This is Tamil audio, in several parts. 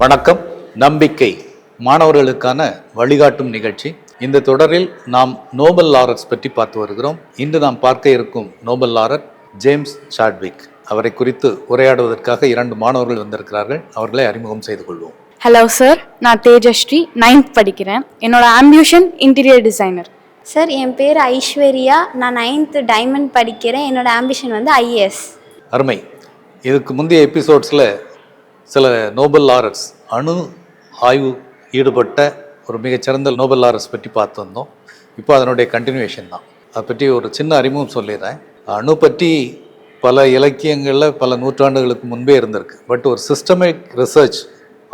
வணக்கம். நம்பிக்கை. மாணவர்களுக்கான வழிகாட்டும் நிகழ்ச்சி. இந்த தொடரில் நாம் நோபல் லாரட்ஸ் பற்றி பார்த்து வருகிறோம். இன்று நாம் பார்க்க இருக்கும் நோபல் லாரட் ஜேம்ஸ் சாட்விக். அவரை குறித்து உரையாடுவதற்காக இரண்டு மாணவர்கள் வந்திருக்கிறார்கள். அவர்களை அறிமுகம் செய்து கொள்வோம். ஹலோ சார் நான் தேஜஸ்ரீ. நைன்த் படிக்கிறேன். என்னோட ஆம்பியூஷன் இன்டீரியர் டிசைனர் சார் என் பேர் ஐஸ்வர்யா. நான் நைன்த்து டைமண்ட் படிக்கிறேன். என்னோட ஆம்பிஷன் வந்து ஐஏஎஸ் அருமை. இதுக்கு முந்தைய எபிசோட்ஸில் சில நோபல் ஆரர்ஸ் அணு ஆய்வு ஈடுபட்ட ஒரு மிகச்சிறந்த நோபல் லாரட்ஸ் பற்றி பார்த்துருந்தோம். இப்போ அதனுடைய கண்டினியூஷன் தான். அதை பற்றி ஒரு சின்ன அறிமுகம் சொல்லிடுறேன். அணு பற்றி பல இலக்கியங்களில் பல நூற்றாண்டுகளுக்கு முன்பே இருந்திருக்கு. பட் ஒரு சிஸ்டமிக் ரிசர்ச்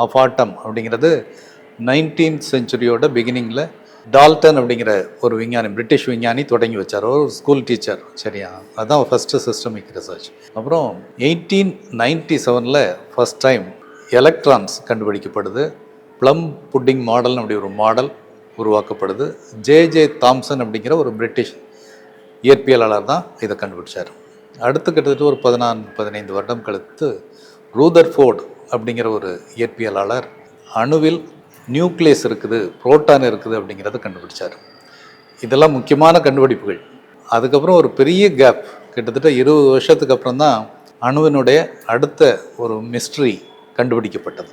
ஆஃப் ஆட்டம் அப்படிங்கிறது நைன்டீன்த் செஞ்சுரியோட பிகினிங்கில் டால்டன் அப்படிங்கிற ஒரு விஞ்ஞானி பிரிட்டிஷ் விஞ்ஞானி தொடங்கி வச்சார். ஒரு ஸ்கூல் டீச்சர் சரியா? அதுதான் ஃபஸ்ட்டு சிஸ்டமிக் ரிசர்ச் அப்புறம் எயிட்டீன் நைன்டி செவனில் ஃபஸ்ட் டைம் எலக்ட்ரான்ஸ் கண்டுபிடிக்கப்படுது ப்ளம் புட்டிங் மாடல்னு அப்படி ஒரு மாடல் உருவாக்கப்படுது. ஜே ஜே தாம்சன் அப்படிங்கிற ஒரு பிரிட்டிஷ் இயற்பியலாளர் தான் இதை கண்டுபிடிச்சார். அடுத்து கிட்டத்தட்ட ஒரு பதினான்கு பதினைந்து வருடம் கழித்து ரூதர்ஃபோர்டு அப்படிங்கிற ஒரு இயற்பியலாளர் அணுவில் நியூக்ளியஸ் இருக்குது புரோட்டான் இருக்குது அப்படிங்கிறத கண்டுபிடிச்சார். இதெல்லாம் முக்கியமான கண்டுபிடிப்புகள். அதுக்கப்புறம் ஒரு பெரிய கேப் கிட்டத்தட்ட இருபது வருஷத்துக்கு அப்புறம் தான் அணுவினுடைய அடுத்த ஒரு மிஸ்ட்ரி கண்டுபிடிக்கப்பட்டது.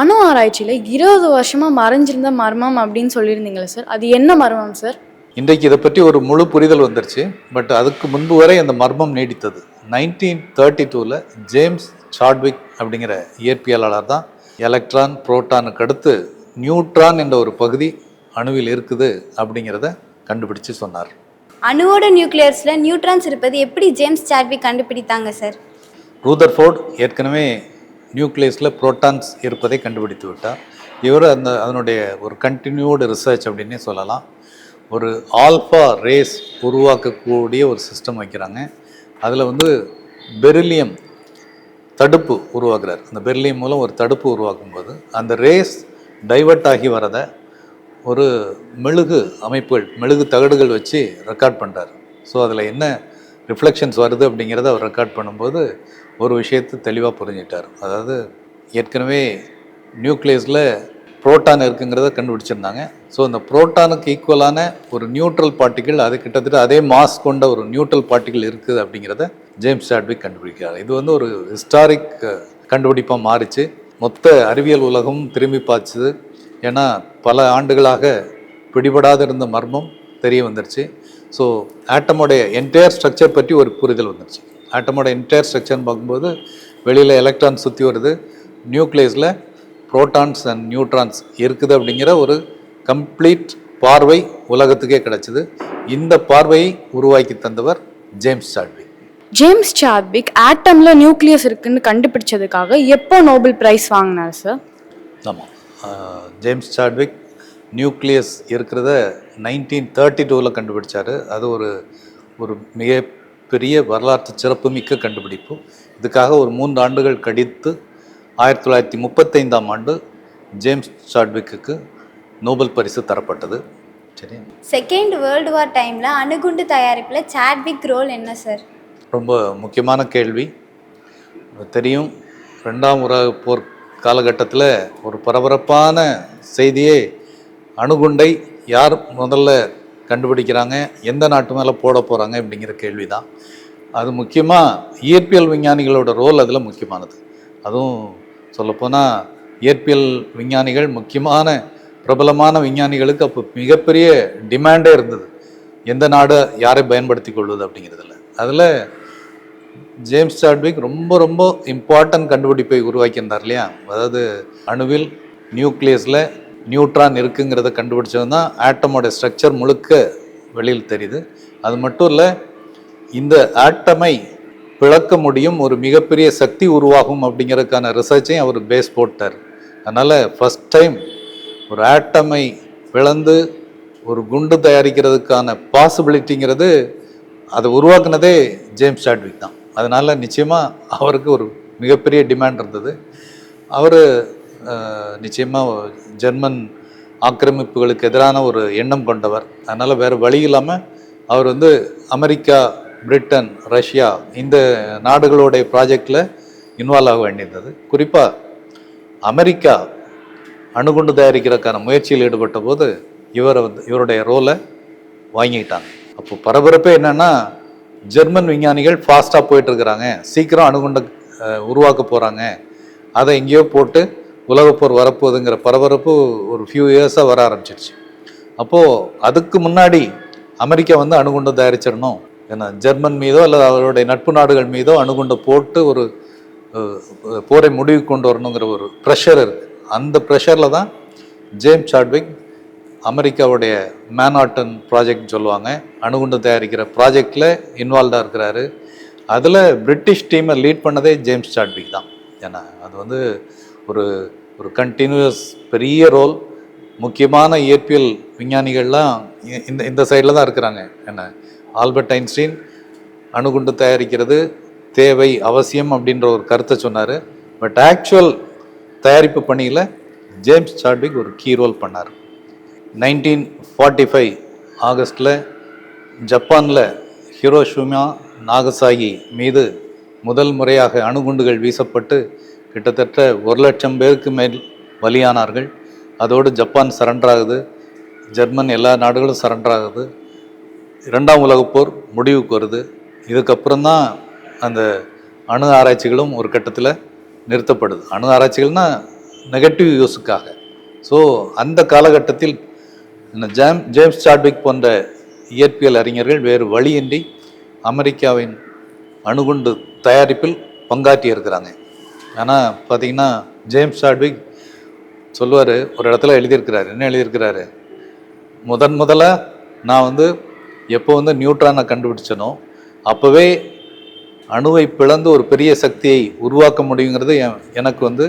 அணு ஆராய்ச்சியில் இருபது வருஷமாக மறைஞ்சிருந்த மர்மம் அப்படின்னு சொல்லியிருந்தீங்களே சார் அது என்ன மர்மம் சார் இன்றைக்கு இதை பற்றி ஒரு முழு புரிதல் வந்துருச்சு. பட் அதுக்கு முன்பு வரை அந்த மர்மம் நீடித்தது. நைன்டீன் தேர்ட்டி டூவில் ஜேம்ஸ் சாட்விக் அப்படிங்கிற இயற்பியலாளர் தான் எலக்ட்ரான் புரோட்டானுக்கு அடுத்து நியூட்ரான் என்ற ஒரு பகுதி அணுவில் இருக்குது அப்படிங்கிறத கண்டுபிடிச்சு சொன்னார். அணுவோட நியூக்ளியர்ஸில் நியூட்ரான்ஸ் இருப்பது எப்படி ஜேம்ஸ் சாட்விக் கண்டுபிடித்தாங்க சார்? ரூதர்ஃபோர்ட் ஏற்கனவே நியூக்ளியஸில் புரோட்டான்ஸ் இருப்பதை கண்டுபிடித்து விட்டார். இவர் அந்த அதனுடைய ஒரு கண்டினியூடு ரிசர்ச் அப்படின்னே சொல்லலாம். ஒரு ஆல்ஃபா ரேஸ் உருவாக்கக்கூடிய ஒரு சிஸ்டம் வைக்கிறாங்க. அதில் வந்து பெரிலியம் தடுப்பு உருவாக்குறார். அந்த பெர்லின் மூலம் ஒரு தடுப்பு உருவாக்கும்போது அந்த ரேஸ் டைவர்ட் ஆகி வரதை ஒரு மெழுகு அமைப்புகள் மெழுகு தகடுகள் வச்சு ரெக்கார்ட் பண்ணுறார் ஸோ அதில் என்ன ரிஃப்ளெக்ஷன்ஸ் வருது அப்படிங்கிறத அவர் ரெக்கார்ட் பண்ணும்போது ஒரு விஷயத்தை தெளிவாக புரிஞ்சிட்டார். அதாவது ஏற்கனவே நியூக்ளியஸில் புரோட்டான் இருக்குங்கிறத கண்டுபிடிச்சிருந்தாங்க. ஸோ அந்த புரோட்டானுக்கு ஈக்குவலான ஒரு நியூட்ரல் பார்ட்டிகள் அது கிட்டத்தட்ட அதே மாஸ் கொண்ட ஒரு நியூட்ரல் பார்ட்டிகள் இருக்குது அப்படிங்கிறத ஜேம்ஸ் சாட்விக் கண்டுபிடிக்கிறார். இது வந்து ஒரு ஹிஸ்டாரிக் கண்டுபிடிப்பாக மாறிச்சு. மொத்த அறிவியல் உலகம் திரும்பி பார்த்துது ஏன்னா பல ஆண்டுகளாக பிடிபடாத இருந்த மர்மம் தெரிய வந்துருச்சு. ஸோ ஆட்டமோடைய என்டையர் ஸ்ட்ரக்சர் பற்றி ஒரு புரிதல் வந்துருச்சு. ஆட்டமோட என்டையர் ஸ்ட்ரக்சர்னு பார்க்கும்போது வெளியில் எலக்ட்ரான் சுற்றி வருது. நியூக்ளியஸில் புரோட்டான்ஸ் அண்ட் நியூட்ரான்ஸ் இருக்குது அப்படிங்கிற ஒரு கம்ப்ளீட் பார்வை உலகத்துக்கே கிடைச்சிது. இந்த பார்வையை உருவாக்கி தந்தவர் ஜேம்ஸ் சாட்விக். ஜேம்ஸ் சாட்விக் ஆட்டமில் நியூக்ளியஸ் இருக்குன்னு கண்டுபிடிச்சதுக்காக எப்போ நோபல் பிரைஸ் வாங்கினார் சார்? ஆமாம் ஜேம்ஸ் சாட்விக் நியூக்ளியஸ் இருக்கிறத நைன்டீன் தேர்ட்டி டூவில் கண்டுபிடிச்சார். அது ஒரு ஒரு மிகப்பெரிய வரலாற்று சிறப்புமிக்க கண்டுபிடிப்பு. இதுக்காக ஒரு மூன்று ஆண்டுகள் கழித்து ஆயிரத்தி தொள்ளாயிரத்தி முப்பத்தைந்தாம் ஆண்டு ஜேம்ஸ் சாட்விக்கு நோபல் பரிசு தரப்பட்டது. சரி. செகண்ட் வேர்ல்டு வார் டைமில் அணுகுண்டு தயாரிப்பில் சாட்விக் ரோல் என்ன சார் ரொம்ப முக்கியமான கேள்வி. தெரியும் ரெண்டாம் உலக போர் காலகட்டத்தில் ஒரு பரபரப்பான செய்தியே அணுகுண்டை யார் முதல்ல கண்டுபிடிக்கிறாங்க எந்த நாட்டு மேலே போட போகிறாங்க அப்படிங்கிற கேள்வி தான் அது முக்கியமாக இயற்பியல் விஞ்ஞானிகளோட ரோல் அதில் முக்கியமானது. அதுவும் சொல்லப்போனால் இயற்பியல் விஞ்ஞானிகள் முக்கியமான பிரபலமான விஞ்ஞானிகளுக்கு அப்போ மிகப்பெரிய டிமாண்டே இருந்தது. எந்த நாடு யாரை பயன்படுத்தி கொள்வது அப்படிங்கிறதுல. அதில் ஜேம்ஸ் சாட்விக் ரொம்ப ரொம்ப இம்பார்ட்டன்ட் கண்டுபிடிப்பை உருவாக்கியிருந்தார் இல்லையா? அதாவது அணுவில் நியூக்ளியஸில் நியூட்ரான் இருக்குங்கிறத கண்டுபிடிச்சது தான் ஆட்டமோட ஸ்ட்ரக்சர் முழுக்க வெளியில் தெரியுது. அது மட்டும் இல்லை இந்த ஆட்டமை பிளக்க முடியும் ஒரு மிகப்பெரிய சக்தி உருவாகும் அப்படிங்கிறதுக்கான ரிசர்ச்சையும் அவர் பேஸ் போட்டார். அதனால் ஃபஸ்ட் டைம் ஒரு ஆட்டமை பிளந்து ஒரு குண்டு தயாரிக்கிறதுக்கான பாசிபிலிட்டிங்கிறது அதை உருவாக்குனதே ஜேம்ஸ் சாட்விக் தான். அதனால் நிச்சயமாக அவருக்கு ஒரு மிகப்பெரிய டிமாண்ட் இருந்தது. அவர் நிச்சயமாக ஜெர்மன் ஆக்கிரமிப்புகளுக்கு எதிரான ஒரு எண்ணம் கொண்டவர். அதனால் வேறு வழி இல்லாமல் அவர் வந்து அமெரிக்கா பிரிட்டன் ரஷ்யா இந்த நாடுகளுடைய ப்ராஜெக்டில் இன்வால்வ் ஆக வேண்டியிருந்தது. குறிப்பாக அமெரிக்கா அணுகுண்டு தயாரிக்கிறதுக்கான முயற்சியில் ஈடுபட்ட போது இவரை வந்து இவருடைய ரோலை வாங்கிக்கிட்டாங்க. அப்போ பரபரப்பே என்னென்னா ஜெர்மன் விஞ்ஞானிகள் ஃபாஸ்ட்டாக போயிட்டுருக்கிறாங்க. சீக்கிரம் அணுகுண்டு உருவாக்க போகிறாங்க அதை எங்கேயோ போட்டு உலகப்போர் வரப்போகுதுங்கிற பரபரப்பு ஒரு ஃபியூ இயர்ஸாக வர ஆரம்பிச்சிருச்சு. அப்போது அதுக்கு முன்னாடி அமெரிக்கா வந்து அணுகுண்டு தயாரிச்சிடணும். ஏன்னா ஜெர்மன் மீதோ அல்லது அவருடைய நட்பு நாடுகள் மீதோ அணுகுண்டை போட்டு ஒரு போரை முடிவுக்கு கொண்டு வரணுங்கிற ஒரு ப்ரெஷர் இருக்குது அந்த ப்ரெஷரில் தான் ஜேம்ஸ் சாட்விக் அமெரிக்காவுடைய மேன்ஹாட்டன் ப்ராஜெக்ட் சொல்லுவாங்க. அணுகுண்டு தயாரிக்கிற ப்ராஜெக்டில் இன்வால்வ்டாக இருக்கிறாரு. அதில் பிரிட்டிஷ் டீமை லீட் பண்ணதே ஜேம்ஸ் சாட்விக் தான். ஏன்னா அது வந்து ஒரு ஒரு கண்டினியூஸ் பெரிய ரோல் முக்கியமான இயற்பியல் விஞ்ஞானிகள்லாம் இ- இந்த இந்த சைடில் தான் இருக்கிறாங்க. என்ன ஆல்பர்ட் ஐன்ஸ்டீன் அணுகுண்டு தயாரிக்கிறது. தேவை அவசியம் அப்படின்ற ஒரு கருத்தை சொன்னார். பட் ஆக்சுவல் தயாரிப்பு பணியில் ஜேம்ஸ் சாட்விக் ஒரு கீ ரோல் பண்ணார். நைன்டீன் ஃபார்ட்டி ஃபைவ் ஆகஸ்டில் ஜப்பானில் ஹிரோஷுமா நாகசாகி மீது முதல் முறையாக அணுகுண்டுகள் வீசப்பட்டு கிட்டத்தட்ட ஒரு லட்சம் பேருக்கு மேல் பலியானார்கள். அதோடு ஜப்பான் சரண்டர் ஆகுது ஜெர்மன் எல்லா நாடுகளும் சரண்டர் ஆகுது இரண்டாம் உலகப் போர் முடிவுக்கு வருது. இதுக்கப்புறம் தான் அந்த அணு ஆராய்ச்சிகளும் ஒரு கட்டத்தில் நிறுத்தப்படுது. அணு ஆராய்ச்சிகள்னால் நெகட்டிவ் யூஸுக்காக ஸோ அந்த காலகட்டத்தில் இந்த ஜேம் ஜேம்ஸ் சாட்விக் போன்ற இயற்பியல் அறிஞர்கள் வேறு வழியின்றி அமெரிக்காவின் அணுகுண்டு தயாரிப்பில் பங்காற்றி இருக்கிறாங்க. ஆனால் பார்த்தீங்கன்னா ஜேம்ஸ் சாட்விக் சொல்லுவார் ஒரு இடத்துல எழுதியிருக்கிறாரு. என்ன எழுதியிருக்கிறாரு? முதன் முதலாக நான் வந்து எப்போ வந்து நியூட்ரானை கண்டுபிடிச்சனோ அப்போவே அணுவை பிளந்து ஒரு பெரிய சக்தியை உருவாக்க முடியுங்கிறது என்- எனக்கு வந்து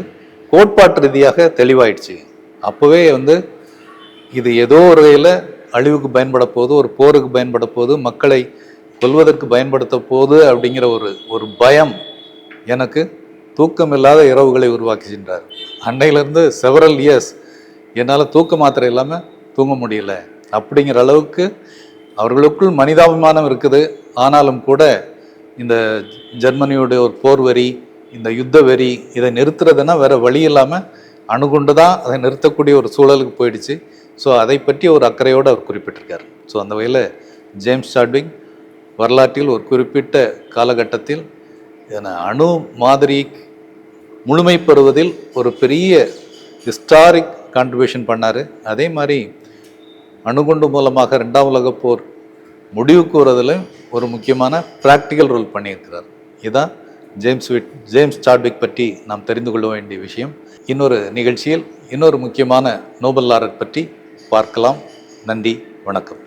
கோட்பாட்டு ரீதியாக தெளிவாயிடுச்சு. அப்போவே வந்து இது ஏதோ ஒரு வகையில் அழிவுக்கு பயன்பட போகுது ஒரு போருக்கு பயன்பட போது மக்களை கொல்வதற்கு பயன்படுத்த போது அப்படிங்கிற ஒரு ஒரு பயம் எனக்கு தூக்கமில்லாத இரவுகளை உருவாக்குகின்றார் அன்னையிலேருந்து செவரல் இயர்ஸ் என்னால் தூக்க மாத்திரை இல்லாமல் தூங்க முடியல. அப்படிங்கிற அளவுக்கு அவர்களுக்குள் மனிதாபிமானம் இருக்குது. ஆனாலும் கூட இந்த ஜெர்மனியோடைய ஒரு போர் வரி இந்த யுத்த வரி இதை நிறுத்துறதுன்னா வேற வழி இல்லாமல் அணுகுண்டு தான் அதை நிறுத்தக்கூடிய ஒரு சூழலுக்கு போயிடுச்சு. ஸோ அதை பற்றி ஒரு அக்கறையோடு அவர் குறிப்பிட்டிருக்கார். ஸோ அந்த வகையில் ஜேம்ஸ் சாட்விங் வரலாற்றில் ஒரு குறிப்பிட்ட காலகட்டத்தில் அணு மாதிரி முழுமை பெறுவதில் ஒரு பெரிய ஹிஸ்டாரிக் கான்ட்ரிபியூஷன் பண்ணார். அதே மாதிரி அணுகுண்டு மூலமாக ரெண்டாம் உலக போர் முடிவுக்கு வரதில் ஒரு முக்கியமான ப்ராக்டிக்கல் ரோல் பண்ணியிருக்கிறார். இதுதான் ஜேம்ஸ் விட் ஜேம்ஸ் சாட்விக் பற்றி நாம் தெரிந்து கொள்ள வேண்டிய விஷயம். இன்னொரு நிகழ்ச்சியில் இன்னொரு முக்கியமான நோபல் லாரட் பற்றி பார்க்கலாம். நன்றி வணக்கம்.